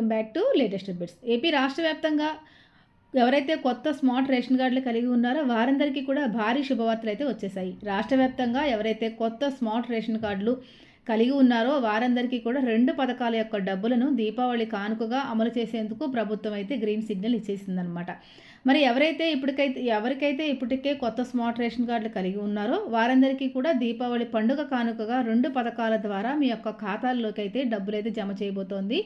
Welcome back to latest updates. AP రాష్ట్ర వ్యాప్తంగా ఎవరైతే కొత్త స్మార్ట్ రేషన్ కార్డులు కలిగి ఉన్నారో వారందరికీ కూడా భారీ శుభవార్తలు అయితే వచ్చేసాయి. రాష్ట్ర వ్యాప్తంగా ఎవరైతే కొత్త స్మార్ట్ రేషన్ కార్డులు కలిగి ఉన్నారో వారందరికీ కూడా రెండు పథకాల యొక్క డబ్బులను దీపావళి కానుకగా అమలు చేసేందుకు ప్రభుత్వం అయితే గ్రీన్ సిగ్నల్ ఇచ్చేసిందనమాట మరి ఎవరైతే ఇప్పటికైతే ఎవరికైతే ఇప్పటికే కొత్త స్మార్ట్ రేషన్ కార్డులు కలిగి ఉన్నారో వారందరికీ కూడా దీపావళి పండుగ కానుకగా రెండు పథకాల ద్వారా మీ యొక్క ఖాతాల్లోకి అయితే డబ్బులు అయితే జమ చేయబోతోంది.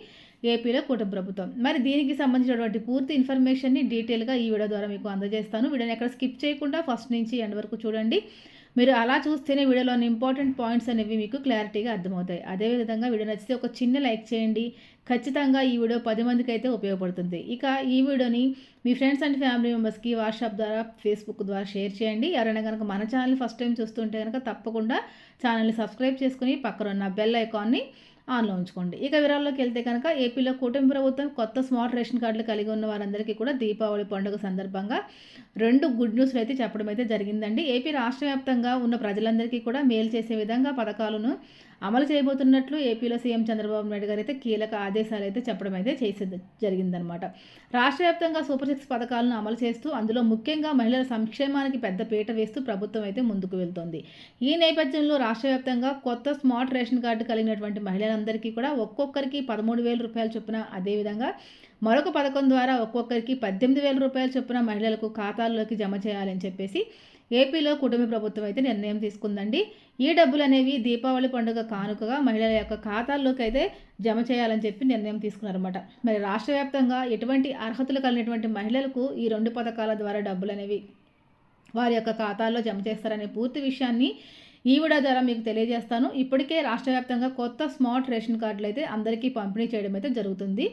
ఏపీలో కుటుంబ ప్రభుత్వం. మరి దీనికి సంబంధించినటువంటి పూర్తి ఇన్ఫర్మేషన్ని డీటెయిల్గా ఈ వీడియో ద్వారా మీకు అందజేస్తాను. వీడియోని ఎక్కడ స్కిప్ చేయకుండా ఫస్ట్ నుంచి ఎండ్ వరకు చూడండి. మీరు అలా చూస్తేనే వీడియోలోని ఇంపార్టెంట్ పాయింట్స్ అనేవి మీకు క్లారిటీగా అర్థమవుతాయి. అదేవిధంగా వీడియో నచ్చితే ఒక చిన్న లైక్ చేయండి. ఖచ్చితంగా ఈ వీడియో పది మందికి అయితే ఉపయోగపడుతుంది. ఇక ఈ వీడియోని మీ ఫ్రెండ్స్ అండ్ ఫ్యామిలీ మెంబర్స్కి వాట్సాప్ ద్వారా ఫేస్బుక్ ద్వారా షేర్ చేయండి. ఎవరైనా కనుక మన ఛానల్ ఫస్ట్ టైం చూస్తుంటే కనుక తప్పకుండా ఛానల్ని సబ్స్క్రైబ్ చేసుకుని పక్కన ఉన్న బెల్ ఐకాన్ని ఆన్లో ఉంచుకోండి. ఇక వివరాల్లోకి వెళ్తే కనుక ఏపీలో కూటమి ప్రభుత్వం కొత్త స్మార్ట్ రేషన్ కార్డులు కలిగి ఉన్న వారందరికీ కూడా దీపావళి పండుగ సందర్భంగా రెండు గుడ్ న్యూస్లు అయితే చెప్పడం అయితే జరిగిందండి. ఏపీ రాష్ట్ర వ్యాప్తంగా ఉన్న ప్రజలందరికీ కూడా మేలు చేసే విధంగా పథకాలను అమలు చేయబోతున్నట్లు ఏపీలో సీఎం చంద్రబాబు నాయుడు గారు అయితే కీలక ఆదేశాలు అయితే చెప్పడం అయితే చేసే జరిగిందనమాట రాష్ట్ర వ్యాప్తంగా సూపర్ సిక్స్ పథకాలను అమలు చేస్తూ అందులో ముఖ్యంగా మహిళల సంక్షేమానికి పెద్ద పీట వేస్తూ ప్రభుత్వం అయితే ముందుకు వెళ్తోంది. ఈ నేపథ్యంలో రాష్ట్ర వ్యాప్తంగా కొత్త స్మార్ట్ రేషన్ కార్డు కలిగినటువంటి మహిళలందరికీ కూడా ఒక్కొక్కరికి పదమూడు వేల రూపాయలు చొప్పున అదేవిధంగా మరొక పథకం ద్వారా ఒక్కొక్కరికి పద్దెనిమిది వేల రూపాయలు చొప్పున మహిళలకు ఖాతాల్లోకి జమ చేయాలని చెప్పేసి ఏపీలో కుటుంబ ప్రభుత్వం అయితే నిర్ణయం తీసుకుందండి. ఈ డబ్బులు అనేవి దీపావళి పండుగ కానుకగా మహిళల యొక్క ఖాతాల్లోకి అయితే జమ చేయాలని చెప్పి నిర్ణయం తీసుకున్నారన్నమాట. మరి రాష్ట్ర వ్యాప్తంగా ఎటువంటి అర్హతలు కలిగినటువంటి మహిళలకు ఈ రెండు పథకాల ద్వారా డబ్బులు అనేవి వారి యొక్క ఖాతాల్లో జమ చేస్తారనే పూర్తి విషయాన్ని ఈ వీడియో ద్వారా మీకు తెలియజేస్తాను. ఇప్పటికే రాష్ట్ర వ్యాప్తంగా కొత్త స్మార్ట్ రేషన్ కార్డులు అయితే అందరికీ పంపిణీ చేయడం అయితే జరుగుతుంది.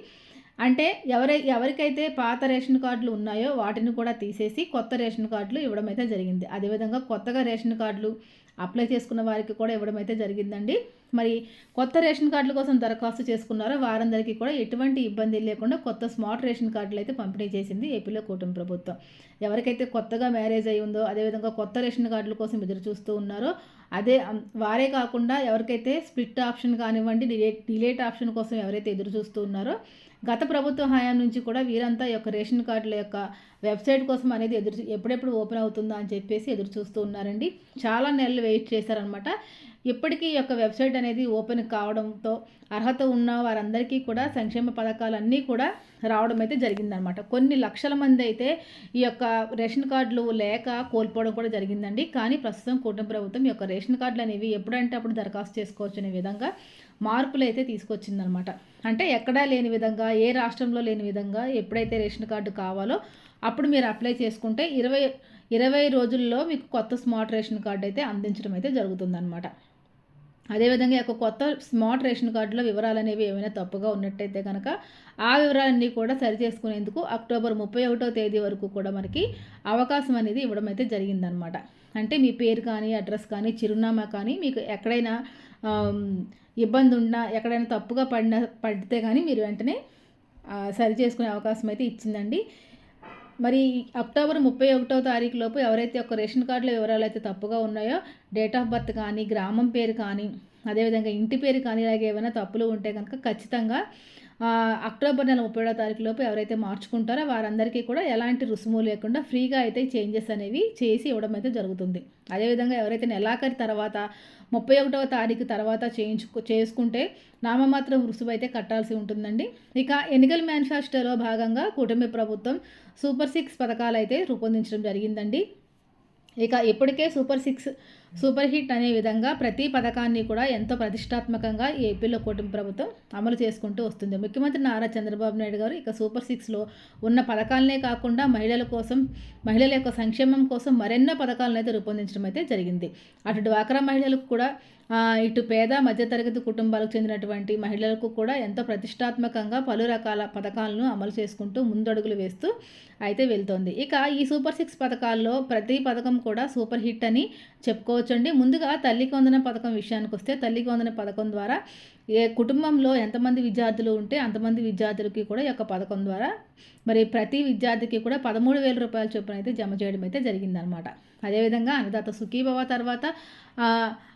అంటే ఎవరై ఎవరికైతే పాత రేషన్ కార్డులు ఉన్నాయో వాటిని కూడా తీసేసి కొత్త రేషన్ కార్డులు ఇవ్వడం అయితే జరిగింది. అదేవిధంగా కొత్తగా రేషన్ కార్డులు అప్లై చేసుకున్న వారికి కూడా ఇవ్వడం అయితే జరిగిందండి. మరి కొత్త రేషన్ కార్డుల కోసం దరఖాస్తు చేసుకున్నారో వారందరికీ కూడా ఎటువంటి ఇబ్బంది లేకుండా కొత్త స్మార్ట్ రేషన్ కార్డులు అయితే పంపిణీ చేసింది ఏపీలో కూటమి ప్రభుత్వం. ఎవరికైతే కొత్తగా మ్యారేజ్ అయి ఉందో అదేవిధంగా కొత్త రేషన్ కార్డుల కోసం ఎదురు చూస్తూ ఉన్నారో అదే వారే కాకుండా ఎవరికైతే స్ప్లిట్ ఆప్షన్ కానివ్వండి డిలేట్ డిలేట్ ఆప్షన్ కోసం ఎవరైతే ఎదురు చూస్తూ ఉన్నారో గత ప్రభుత్వ హయాం నుంచి కూడా వీరంతా యొక్క రేషన్ కార్డుల యొక్క వెబ్సైట్ కోసం అనేది ఎదురు ఎప్పుడెప్పుడు ఓపెన్ అవుతుందా అని చెప్పేసి ఎదురు చూస్తూ ఉన్నారండి. చాలా నెలలు వెయిట్ చేశారనమాట ఇప్పటికీ ఈ యొక్క వెబ్సైట్ అనేది ఓపెన్ కావడంతో అర్హత ఉన్న వారందరికీ కూడా సంక్షేమ పథకాలన్నీ కూడా రావడం అయితే జరిగిందనమాట కొన్ని లక్షల మంది అయితే ఈ యొక్క రేషన్ కార్డులు లేక కోల్పోవడం కూడా జరిగిందండి. కానీ ప్రస్తుతం కూటమి ప్రభుత్వం ఈ యొక్క రేషన్ కార్డులు అనేవి ఎప్పుడంటే అప్పుడు దరఖాస్తు చేసుకోవచ్చు అనే విధంగా మార్పులు అయితే తీసుకొచ్చిందనమాట అంటే ఎక్కడా లేని విధంగా ఏ రాష్ట్రంలో లేని విధంగా ఎప్పుడైతే రేషన్ కార్డు కావాలో అప్పుడు మీరు అప్లై చేసుకుంటే ఇరవై ఇరవై రోజుల్లో మీకు కొత్త స్మార్ట్ రేషన్ కార్డు అయితే అందించడం అయితే జరుగుతుందన్నమాట. అదేవిధంగా యొక్క కొత్త స్మార్ట్ రేషన్ కార్డులో వివరాలు అనేవి ఏమైనా తప్పుగా ఉన్నట్టయితే కనుక ఆ వివరాలన్నీ కూడా సరిచేసుకునేందుకు అక్టోబర్ ముప్పై ఒకటో తేదీ వరకు కూడా మనకి అవకాశం అనేది ఇవ్వడం అయితే జరిగిందనమాట. అంటే మీ పేరు కానీ అడ్రస్ కానీ చిరునామా కానీ మీకు ఎక్కడైనా ఇబ్బంది ఉన్నా ఎక్కడైనా తప్పుగా పడిన పడితే కానీ మీరు వెంటనే సరి చేసుకునే అవకాశం అయితే ఇచ్చిందండి. మరి అక్టోబర్ ముప్పై ఒకటో తారీఖు లోపు ఎవరైతే ఒక రేషన్ కార్డులో వివరాలు అయితే తప్పుగా ఉన్నాయో డేట్ ఆఫ్ బర్త్ కానీ గ్రామం పేరు కానీ అదేవిధంగా ఇంటి పేరు కానీ ఇలాగే ఏమైనా తప్పులు ఉంటే కనుక ఖచ్చితంగా అక్టోబర్ నెల ముప్పై ఏడో తారీఖు లోపు ఎవరైతే మార్చుకుంటారో వారందరికీ కూడా ఎలాంటి రుసుము లేకుండా ఫ్రీగా అయితే చేంజెస్ అనేవి చేసి ఇవ్వడం అయితే జరుగుతుంది. అదేవిధంగా ఎవరైతే నెలాఖరి తర్వాత ముప్పై ఒకటవ తారీఖు తర్వాత చేయించుకు చేసుకుంటే నామమాత్రం రుసుము అయితే కట్టాల్సి ఉంటుందండి. ఇక ఎన్నికల మేనిఫెస్టోలో భాగంగా కూటమి ప్రభుత్వం సూపర్ సిక్స్ పథకాలు అయితే రూపొందించడం జరిగిందండి. ఇక ఇప్పటికే సూపర్ సిక్స్ సూపర్ హిట్ అనే విధంగా ప్రతి పథకాన్ని కూడా ఎంతో ప్రతిష్టాత్మకంగా ఏపీలో కూటమి ప్రభుత్వం అమలు చేసుకుంటూ వస్తుంది. ముఖ్యమంత్రి నారా చంద్రబాబు నాయుడు గారు ఇక సూపర్ సిక్స్లో ఉన్న పథకాలనే కాకుండా మహిళల కోసం మహిళల యొక్క సంక్షేమం కోసం మరెన్నో పథకాలను అయితే రూపొందించడం అయితే జరిగింది. అటు డ్వాక్రా మహిళలకు కూడా ఇటు పేద మధ్యతరగతి కుటుంబాలకు చెందినటువంటి మహిళలకు కూడా ఎంతో ప్రతిష్టాత్మకంగా పలు రకాల పథకాలను అమలు చేసుకుంటూ ముందడుగులు వేస్తూ అయితే వెళ్తోంది. ఇక ఈ సూపర్ సిక్స్ పథకాల్లో ప్రతి పథకం కూడా సూపర్ హిట్ అని చెప్పుకోవచ్చండి. ముందుగా తల్లి కొందన పథకం విషయానికి వస్తే తల్లి కొందన పథకం ద్వారా ఏ కుటుంబంలో ఎంతమంది విద్యార్థులు ఉంటే అంతమంది విద్యార్థులకి కూడా ఈ యొక్క పథకం ద్వారా మరి ప్రతి విద్యార్థికి కూడా పదమూడు వేల రూపాయల చొప్పున అయితే జమ చేయడం అయితే జరిగిందనమాట. అదేవిధంగా అన్నదాత సుఖీభవ తర్వాత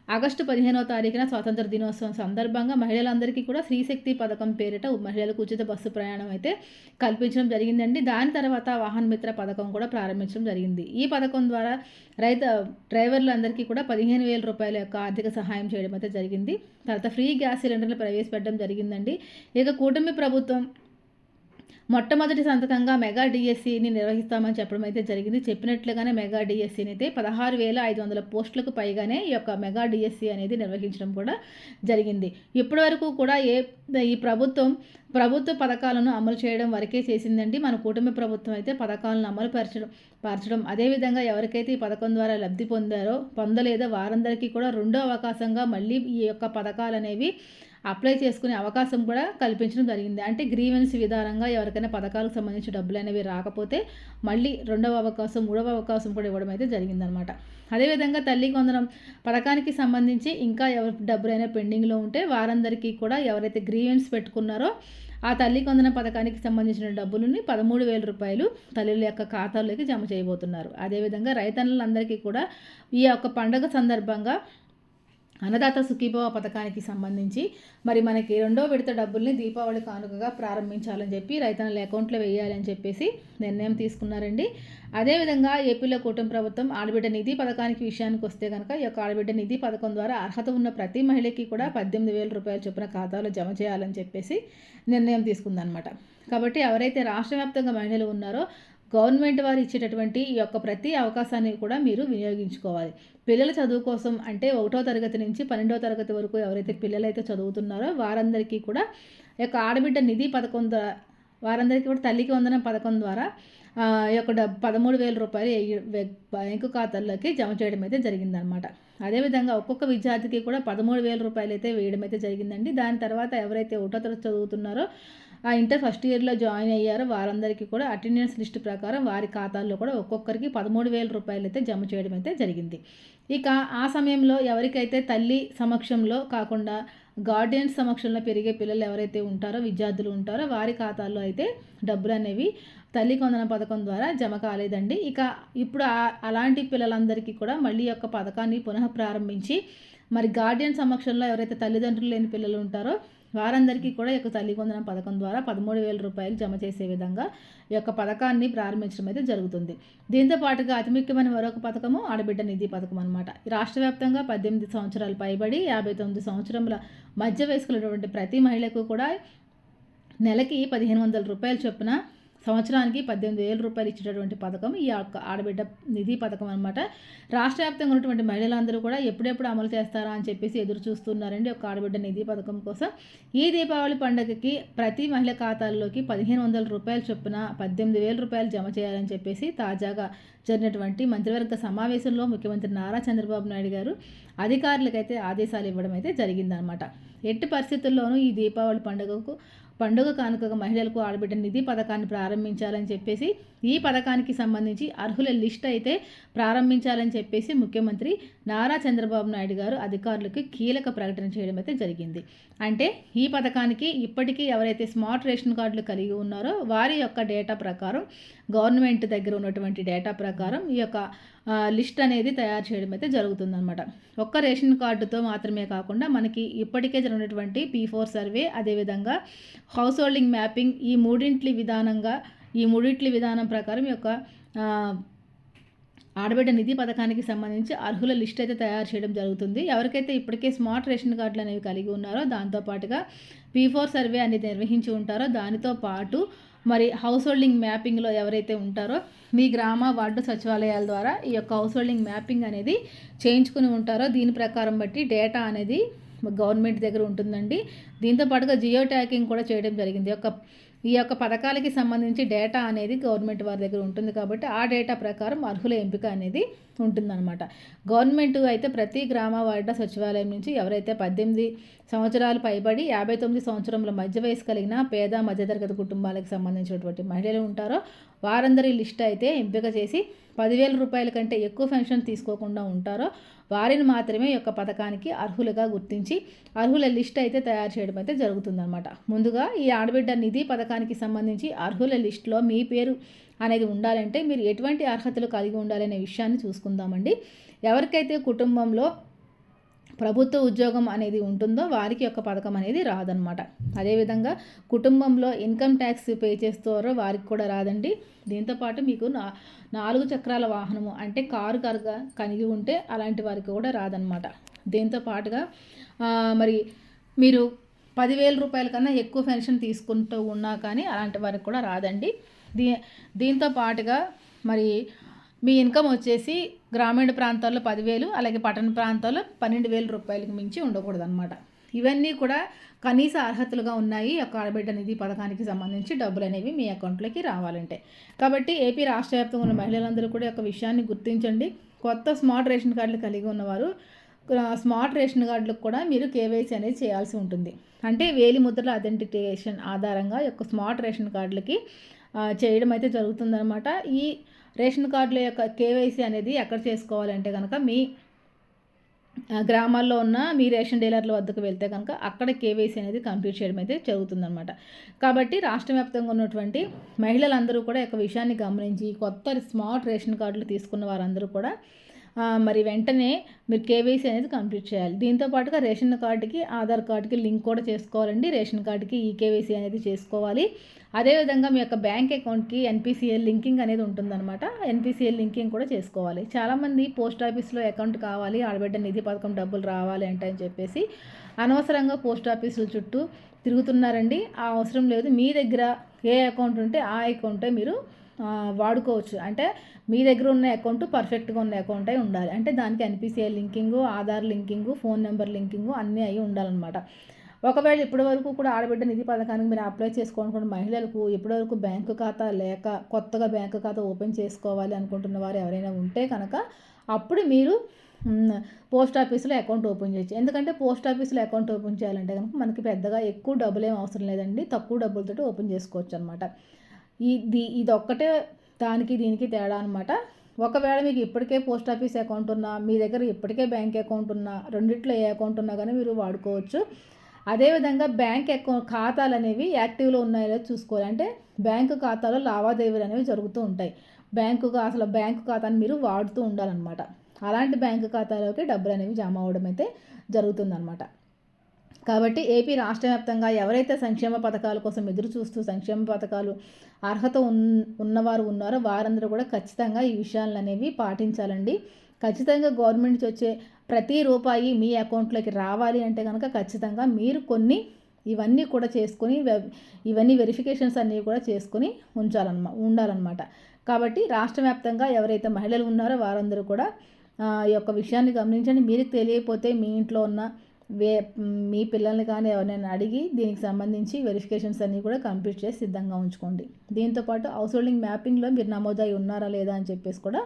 ఆగస్టు పదిహేనవ తారీఖున స్వాతంత్ర దినోత్సవం సందర్భంగా మహిళలందరికీ కూడా శ్రీశక్తి పథకం పేరిట మహిళలకు ఉచిత బస్సు ప్రయాణం అయితే కల్పించడం జరిగిందండి. దాని తర్వాత వాహన మిత్ర పథకం కూడా ప్రారంభించడం జరిగింది. ఈ పథకం ద్వారా రైత డ్రైవర్లందరికీ కూడా పదిహేను వేల రూపాయల యొక్క ఆర్థిక సహాయం చేయడం అయితే జరిగింది. తర్వాత ఫ్రీ గ్యాస్ సిలిండర్లు ప్రవేశపెట్టడం జరిగిందండి. ఇక కూటమి ప్రభుత్వం మొట్టమొదటి సంతకంగా మెగా డిఎస్సిని నిర్వహిస్తామని చెప్పడం అయితే జరిగింది. చెప్పినట్లుగానే మెగా డిఎస్సిని అయితే పదహారు వేల ఐదు వందల పోస్టులకు పైగానే ఈ యొక్క మెగా డిఎస్సి అనేది నిర్వహించడం కూడా జరిగింది. ఇప్పటి వరకు కూడా ఏ ఈ ప్రభుత్వం ప్రభుత్వ పథకాలను అమలు చేయడం వరకే చేసిందండి. మన కూటమి ప్రభుత్వం అయితే పథకాలను అమలు పరచడం పరచడం. అదేవిధంగా ఎవరికైతే ఈ పథకం ద్వారా లబ్ధి పొందారో పొందలేదో వారందరికీ కూడా రెండో అవకాశంగా మళ్ళీ ఈ యొక్క పథకాలు అనేవి అప్లై చేసుకునే అవకాశం కూడా కల్పించడం జరిగింది. అంటే గ్రీవెన్స్ విధానంగా ఎవరికైనా పథకాలకు సంబంధించి డబ్బులు అనేవి రాకపోతే మళ్ళీ రెండవ అవకాశం మూడవ అవకాశం కూడా ఇవ్వడం అయితే జరిగిందనమాట. అదేవిధంగా తల్లి కొందరం పథకానికి సంబంధించి ఇంకా ఎవరి డబ్బులైనా పెండింగ్లో ఉంటే వారందరికీ కూడా ఎవరైతే గ్రీవెన్స్ పెట్టుకున్నారో ఆ తల్లి కొందన పథకానికి సంబంధించిన డబ్బులని పదమూడు వేల రూపాయలు తల్లుల యొక్క ఖాతాల్లోకి జమ చేయబోతున్నారు. అదేవిధంగా రైతన్నులందరికీ కూడా ఈ యొక్క పండుగ సందర్భంగా అన్నదాత సుఖీభవ పథకానికి సంబంధించి మరి మనకి రెండో విడత డబ్బుల్ని దీపావళి కానుకగా ప్రారంభించాలని చెప్పి రైతన్నల అకౌంట్లో వేయాలని చెప్పేసి నిర్ణయం తీసుకున్నారండి. అదేవిధంగా ఏపీలో కూటమి ప్రభుత్వం ఆడబిడ్డ నిధి పథకానికి విషయానికి వస్తే కనుక ఈ యొక్క ఆడబిడ్డ నిధి పథకం ద్వారా అర్హత ఉన్న ప్రతి మహిళకి కూడా పద్దెనిమిది వేల రూపాయల చొప్పున ఖాతాలో జమ చేయాలని చెప్పేసి నిర్ణయం తీసుకుందనమాట కాబట్టి ఎవరైతే రాష్ట్ర వ్యాప్తంగా మహిళలు ఉన్నారో గవర్నమెంట్ వారు ఇచ్చేటటువంటి ఈ యొక్క ప్రతి అవకాశాన్ని కూడా మీరు వినియోగించుకోవాలి. పిల్లల చదువు కోసం అంటే ఒకటో తరగతి నుంచి పన్నెండో తరగతి వరకు ఎవరైతే పిల్లలైతే చదువుతున్నారో వారందరికీ కూడా ఈ యొక్క ఆడబిడ్డ నిధి పథకం ద్వారా వారందరికీ కూడా తల్లికి వందనం పథకం ద్వారా ఈ యొక్క డబ్ పదమూడు వేల రూపాయలు బ్యాంకు ఖాతాల్లోకి జమ చేయడం అయితే జరిగిందనమాట అదేవిధంగా ఒక్కొక్క విద్యార్థికి కూడా పదమూడు వేల రూపాయలు అయితే వేయడం అయితే జరిగిందండి. దాని తర్వాత ఎవరైతే ఒకటో తరగతి చదువుతున్నారో ఆ ఇంటర్ ఫస్ట్ ఇయర్లో జాయిన్ అయ్యారో. వారందరికీ కూడా అటెండెన్స్ లిస్ట్ ప్రకారం వారి ఖాతాల్లో కూడా ఒక్కొక్కరికి పదమూడు వేల రూపాయలు అయితే జమ చేయడం అయితే జరిగింది. ఇక ఆ సమయంలో ఎవరికైతే తల్లి సమక్షంలో కాకుండా గార్డియన్స్ సమక్షంలో పెరిగే పిల్లలు ఎవరైతే ఉంటారో విద్యార్థులు ఉంటారో వారి ఖాతాల్లో అయితే డబ్బులు అనేవి తల్లి కొందన పథకం ద్వారా జమ కాలేదండి. ఇక ఇప్పుడు అలాంటి పిల్లలందరికీ కూడా మళ్ళీ యొక్క పథకాన్ని పునః ప్రారంభించి మరి గార్డియన్ సమక్షంలో ఎవరైతే తల్లిదండ్రులు లేని పిల్లలు ఉంటారో వారందరికీ కూడా ఈ యొక్క తల్లి కొందన పథకం ద్వారా పదమూడు వేల రూపాయలు జమ చేసే విధంగా ఈ యొక్క పథకాన్ని ప్రారంభించడం అయితే జరుగుతుంది. దీంతో పాటుగా అతి ముఖ్యమైన మరొక పథకము ఆడబిడ్డ నిధి పథకం అనమాట రాష్ట్ర వ్యాప్తంగా పద్దెనిమిది సంవత్సరాలు పైబడి యాభై తొమ్మిది సంవత్సరముల మధ్య వయసుకున్నటువంటి ప్రతి మహిళకు కూడా నెలకి పదిహేను వందల రూపాయల చొప్పున సంవత్సరానికి పద్దెనిమిది వేల రూపాయలు ఇచ్చేటటువంటి పథకం ఈ యొక్క ఆడబిడ్డ నిధి పథకం అనమాట రాష్ట్ర వ్యాప్తంగా ఉన్నటువంటి మహిళలందరూ కూడా ఎప్పుడెప్పుడు అమలు చేస్తారా అని చెప్పేసి ఎదురు చూస్తున్నారండి ఒక ఆడబిడ్డ నిధి పథకం కోసం. ఈ దీపావళి పండుగకి ప్రతి మహిళ ఖాతాల్లోకి పదిహేను వందల రూపాయలు చొప్పున పద్దెనిమిది వేల రూపాయలు జమ చేయాలని చెప్పేసి తాజాగా జరిగినటువంటి మంత్రివర్గ సమావేశంలో ముఖ్యమంత్రి నారా చంద్రబాబు నాయుడు గారు అధికారులకైతే ఆదేశాలు ఇవ్వడం అయితే జరిగిందనమాట ఎట్టి పరిస్థితుల్లోనూ ఈ దీపావళి పండుగకు పండుగ కానుకగా మహిళలకు ఆడబిడ్డ నిధి పథకాన్ని ప్రారంభించాలని చెప్పేసి ఈ పథకానికి సంబంధించి అర్హుల లిస్ట్ అయితే ప్రారంభించాలని చెప్పేసి ముఖ్యమంత్రి నారా చంద్రబాబు నాయుడు గారు అధికారులకు కీలక ప్రకటన చేయడం అయితే జరిగింది. అంటే ఈ పథకానికి ఇప్పటికీ ఎవరైతే స్మార్ట్ రేషన్ కార్డులు కలిగి ఉన్నారో వారి యొక్క డేటా ప్రకారం గవర్నమెంట్ దగ్గర ఉన్నటువంటి డేటా ప్రకారం ఈ యొక్క లిస్ట్ అనేది తయారు చేయడం అయితే జరుగుతుందన్నమాట. ఒక్క రేషన్ కార్డుతో మాత్రమే కాకుండా మనకి ఇప్పటికే జరిగినటువంటి పీ ఫోర్ సర్వే అదేవిధంగా హౌస్ హోల్డింగ్ మ్యాపింగ్ ఈ మూడింటి విధానంగా ఈ మూడింటి విధానం ప్రకారం ఈ యొక్క ఆడబిడ్డ నిధి పథకానికి సంబంధించి అర్హుల లిస్ట్ అయితే తయారు చేయడం జరుగుతుంది. ఎవరికైతే ఇప్పటికే స్మార్ట్ రేషన్ కార్డులు అనేవి కలిగి ఉన్నారో దాంతోపాటుగా పీ ఫోర్ సర్వే అనేది నిర్వహించి ఉంటారో దానితో పాటు మరి హౌస్ హోల్డింగ్ మ్యాపింగ్లో ఎవరైతే ఉంటారో మీ గ్రామ వార్డు సచివాలయాల ద్వారా ఈ యొక్క హౌస్ హోల్డింగ్ మ్యాపింగ్ అనేది చేయించుకుని ఉంటారో దీని ప్రకారం బట్టి డేటా అనేది గవర్నమెంట్ దగ్గర ఉంటుందండి. దీంతో పాటుగా జియో ట్యాకింగ్ కూడా చేయడం జరిగింది. ఒక ఈ యొక్క పథకాలకి సంబంధించి డేటా అనేది గవర్నమెంట్ వారి దగ్గర ఉంటుంది కాబట్టి ఆ డేటా ప్రకారం అర్హుల ఎంపిక అనేది ఉంటుందన్నమాట. గవర్నమెంట్ అయితే ప్రతి గ్రామ వార్డ సచివాలయం నుంచి ఎవరైతే పద్దెనిమిది సంవత్సరాలు పైబడి యాభై తొమ్మిది సంవత్సరంలో మధ్య వయసు కలిగిన పేద మధ్యతరగతి కుటుంబాలకు సంబంధించినటువంటి మహిళలు ఉంటారో వారందరి లిస్ట్ అయితే ఎంపిక చేసి పదివేల రూపాయల కంటే ఎక్కువ పెన్షన్ తీసుకోకుండా ఉంటారో వారిని మాత్రమే యొక్క పథకానికి అర్హులుగా గుర్తించి అర్హుల లిస్ట్ అయితే తయారు చేయడం అయితే జరుగుతుందన్నమాట. ముందుగా ఈ ఆడబిడ్డ నిధి పథకానికి సంబంధించి అర్హుల లిస్టులో మీ పేరు అనేది ఉండాలంటే మీరు ఎటువంటి అర్హతలు కలిగి ఉండాలనే విషయాన్ని చూసుకుందామండి. ఎవరికైతే కుటుంబంలో ప్రభుత్వ ఉద్యోగం అనేది ఉంటుందో వారికి యొక్క పథకం అనేది రాదనమాట అదేవిధంగా కుటుంబంలో ఇన్కమ్ ట్యాక్స్ పే చేస్తారో వారికి కూడా రాదండి. దీంతోపాటు మీకు నా నాలుగు చక్రాల వాహనము అంటే కారు కనుక కలిగి ఉంటే అలాంటి వారికి కూడా రాదనమాట దీంతో పాటుగా మరి మీరు పదివేల రూపాయల కన్నా ఎక్కువ పెన్షన్ తీసుకుంటూ ఉన్నా కానీ అలాంటి వారికి కూడా రాదండి. దీ దీంతో పాటుగా మరి మీ ఇన్కమ్ వచ్చేసి గ్రామీణ ప్రాంతాల్లో పదివేలు అలాగే పట్టణ ప్రాంతాల్లో పన్నెండు వేల రూపాయలకు మించి ఉండకూడదు అనమాట ఇవన్నీ కూడా కనీస అర్హతలుగా ఉన్నాయి. ఒక ఆడబిడ్డ నిధి పథకానికి సంబంధించి డబ్బులు అనేవి మీ అకౌంట్లోకి రావాలంటే. కాబట్టి ఏపీ రాష్ట్ర వ్యాప్తంగా ఉన్న మహిళలందరూ కూడా ఒక విషయాన్ని గుర్తించండి. కొత్త స్మార్ట్ రేషన్ కార్డులు కలిగి ఉన్నవారు స్మార్ట్ రేషన్ కార్డులకు కూడా మీరు కేవైసీ అనేది చేయాల్సి ఉంటుంది. అంటే వేలి ముద్రల అథెంటికేషన్ ఆధారంగా యొక్క స్మార్ట్ రేషన్ కార్డులకి చేయడం అయితే జరుగుతుందనమాట ఈ రేషన్ కార్డుల యొక్క కేవైసీ అనేది ఎక్కడ చేసుకోవాలంటే కనుక మీ గ్రామాల్లో ఉన్న మీ రేషన్ డీలర్ల వద్దకు వెళ్తే కనుక అక్కడ కేవైసీ అనేది కంప్లీట్ చేయడం అయితే జరుగుతుందన్నమాట. కాబట్టి రాష్ట్ర వ్యాప్తంగా ఉన్నటువంటి మహిళలందరూ కూడా యొక్క విషయాన్ని గమనించి కొత్త స్మార్ట్ రేషన్ కార్డులు తీసుకున్న వారందరూ కూడా మరి వెంటనే మీరు కేవైసీ అనేది కంప్లీట్ చేయాలి. దీంతో పాటుగా రేషన్ కార్డుకి ఆధార్ కార్డుకి లింక్ కూడా చేసుకోవాలండి. రేషన్ కార్డుకి ఈ కేవైసీ అనేది చేసుకోవాలి. అదేవిధంగా మీ యొక్క బ్యాంక్ అకౌంట్కి ఎన్పిసిఎల్ లింకింగ్ అనేది ఉంటుందన్నమాట. ఎన్పిసిఎల్ లింకింగ్ కూడా చేసుకోవాలి. చాలామంది పోస్ట్ ఆఫీస్లో అకౌంట్ కావాలి ఆడబిడ్డ నిధి పథకం డబ్బులు రావాలి అంటే అని చెప్పేసి అనవసరంగా పోస్ట్ ఆఫీసుల చుట్టూ తిరుగుతున్నారండి. ఆ అవసరం లేదు. మీ దగ్గర ఏ అకౌంట్ ఉంటే ఆ అకౌంటే మీరు వాడుకోవచ్చు. అంటే మీ దగ్గర ఉన్న అకౌంట్ పర్ఫెక్ట్గా ఉన్న అకౌంట్ అయి ఉండాలి. అంటే దానికి NPCI linking Aadhaar linking phone number linking అన్నీ అయి ఉండాలన్నమాట. ఒకవేళ ఇప్పటి వరకు కూడా ఆడబిడ్డ నిధి పథకానికి మీరు అప్లై చేసుకోవాలనుకున్న మహిళలకు ఇప్పటివరకు బ్యాంకు ఖాతా లేక కొత్తగా బ్యాంకు ఖాతా ఓపెన్ చేసుకోవాలి అనుకుంటున్న వారు ఎవరైనా ఉంటే కనుక అప్పుడు మీరు పోస్ట్ ఆఫీస్లో అకౌంట్ ఓపెన్ చేయొచ్చు. ఎందుకంటే పోస్ట్ ఆఫీస్లో అకౌంట్ ఓపెన్ చేయాలంటే కనుక మనకి పెద్దగా ఎక్కువ డబ్బులు ఏం అవసరం లేదండి. తక్కువ డబ్బులతో ఓపెన్ చేసుకోవచ్చు అనమాట ఇది ఇది ఒక్కటే దానికి దీనికి తేడా అనమాట ఒకవేళ మీకు ఇప్పటికే పోస్ట్ ఆఫీస్ అకౌంట్ ఉన్నా మీ దగ్గర ఇప్పటికే బ్యాంక్ అకౌంట్ ఉన్నా రెండిట్లో ఏ అకౌంట్ ఉన్నా కానీ మీరు వాడుకోవచ్చు. అదేవిధంగా బ్యాంక్ అకౌంట్ ఖాతాలు అనేవి యాక్టివ్లో ఉన్నాయో చూసుకోవాలి. అంటే బ్యాంకు ఖాతాలో లావాదేవీలు అనేవి జరుగుతూ ఉంటాయి. బ్యాంకు అసలు బ్యాంకు ఖాతాని మీరు వాడుతూ ఉండాలన్నమాట. అలాంటి బ్యాంకు ఖాతాలోకి డబ్బులు అనేవి జమ అవ్వడం అయితే జరుగుతుందన్నమాట. కాబట్టి ఏపీ రాష్ట్ర వ్యాప్తంగా ఎవరైతే సంక్షేమ పథకాల కోసం ఎదురు చూస్తూ సంక్షేమ పథకాలు అర్హత ఉన్నవారు ఉన్నారో వారందరూ కూడా ఖచ్చితంగా ఈ విషయాలు అనేవి పాటించాలండి. ఖచ్చితంగా గవర్నమెంట్ నుంచి వచ్చే ప్రతి రూపాయి మీ అకౌంట్లోకి రావాలి అంటే కనుక ఖచ్చితంగా మీరు కొన్ని ఇవన్నీ కూడా చేసుకొని ఇవన్నీ వెరిఫికేషన్స్ అన్నీ కూడా చేసుకొని ఉంచాలన్నమా ఉండాలన్నమాట కాబట్టి రాష్ట్ర వ్యాప్తంగా ఎవరైతే మహిళలు ఉన్నారో వారందరూ కూడా ఈ యొక్క విషయాన్ని గమనించండి. మీరు తెలియకపోతే మీ ఇంట్లో ఉన్న వే మీ పిల్లల్ని కానీ ఎవరినైనా అడిగి దీనికి సంబంధించి వెరిఫికేషన్స్ అన్నీ కూడా కంప్లీట్ చేసి సిద్ధంగా ఉంచుకోండి. దీంతోపాటు హౌస్ హోల్డింగ్ మ్యాపింగ్లో మీరు నమోదై ఉన్నారా లేదా అని చెప్పేసి కూడా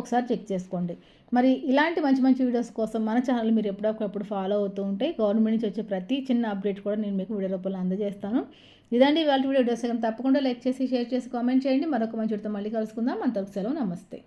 ఒకసారి చెక్ చేసుకోండి. మరి ఇలాంటి మంచి మంచి వీడియోస్ కోసం మన ఛానల్ మీరు ఎప్పుడొకప్పుడు ఫాలో అవుతూ ఉంటే గవర్నమెంట్ నుంచి వచ్చే ప్రతి చిన్న అప్డేట్ కూడా నేను మీకు వీడియో రూపంలో అందజేస్తాను. ఇదండి వాళ్ళ వీడియో వీడియోస్ తప్పకుండా లైక్ చేసి షేర్ చేసి కామెంట్ చేయండి. మరొక మంచి వీడితో మళ్ళీ కలుసుకుందాం. అంతకు సెలవు. నమస్తే.